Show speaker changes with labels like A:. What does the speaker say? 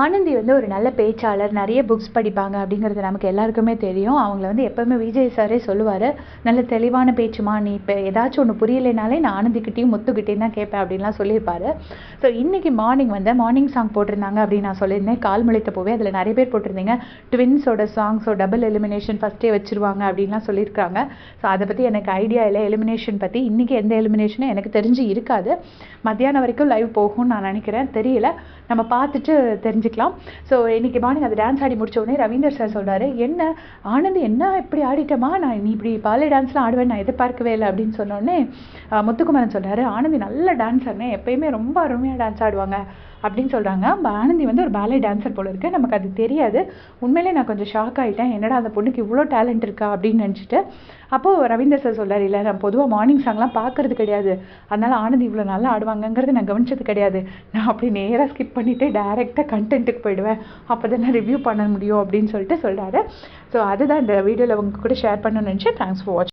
A: ஆனந்தி வந்து ஒரு நல்ல பேச்சாளர் நிறைய புக்ஸ் படிப்பாங்க அப்படிங்கிறது நமக்கு எல்லாருக்குமே தெரியும். அவங்கள வந்து எப்போவுமே விஜய் சாரே சொல்லுவார் நல்ல தெளிவான பேச்சுமா நீ இப்போ ஏதாச்சும் ஒன்று புரியலைனாலே நான் ஆனந்திக்கிட்டேயும் முத்துக்கிட்டேயும் தான் கேட்பேன் அப்படின்லாம் சொல்லியிருப்பாரு. ஸோ இன்றைக்கி மார்னிங் வந்து மார்னிங் சாங் போட்டிருந்தாங்க அப்படின்னு நான் சொல்லியிருந்தேன். கால் முளைத்த போவே அதில் நிறைய பேர் போட்டிருந்தீங்க. ட்வின்ஸோட சாங்ஸோ டபுள் எலிமினேஷன் ஃபஸ்ட்டே வச்சுருவாங்க அப்படின்லாம் சொல்லியிருக்காங்க ஸோ அதை பற்றி எனக்கு ஐடியா இல்லை. எலிமினேஷன் பற்றி இன்றைக்கி எந்த எலிமினேஷனும் எனக்கு தெரிஞ்சு இருக்காது. மத்தியானம் வரைக்கும் லைவ் போகும்னு நான் நினைக்கிறேன். தெரியல. நம்ம பார்த்துட்டு தெரிஞ்சுக்கலாம். ஸோ இன்றைக்கி மார்னிங் அது டான்ஸ் ஆடி முடிச்ச உடனே ரவீந்தர் சார் சொல்கிறாரு என்ன ஆனந்த் என்ன இப்படி ஆடிட்டமா? நான் நீ இப்படி பாலே டான்ஸ்லாம் ஆடுவேன் நான் எதிர்பார்க்கவே இல்லை. அப்படின்னு சொன்னோடனே முத்துக்குமரன் சொல்கிறாரு ஆனந்தி நல்ல டான்ஸர்னே எப்பயுமே ரொம்ப அருமையாக டான்ஸ் ஆடுவாங்க. அப்படின்னு சொல்கிறாங்க ஆனந்தி வந்து ஒரு பேலே டான்ஸர் போல இருக்கு. நமக்கு அது தெரியாது. உண்மையிலே நான் கொஞ்சம் ஷாக் ஆகிட்டேன் என்னடா அந்த பொண்ணுக்கு இவ்வளோ டேலண்ட் இருக்கா அப்படின்னு நினச்சிட்டு. அப்போது ரவீந்தர் சார் சொல்றாரு இல்லை நான் பொதுவாக மார்னிங் சாங்லாம் பார்க்கறது கிடையாது. அதனால் ஆனந்தி இவ்வளோ நல்லா ஆடுவாங்கங்கிறது நான் கவனிச்சது கிடையாது. நான் அப்படி நேராக ஸ்கிப் பண்ணிவிட்டு டேரெக்டாக கண்டென்ட்டுக்கு போயிடுவேன். அப்போ தான் நான் ரிவ்யூ பண்ண முடியும். அப்படின்னு சொல்லிட்டு சொல்கிறாரு ஸோ அதுதான் இந்த வீடியோவில் உங்கள் கூட ஷேர் பண்ணணும்னு நினச்சேன். Thanks for watch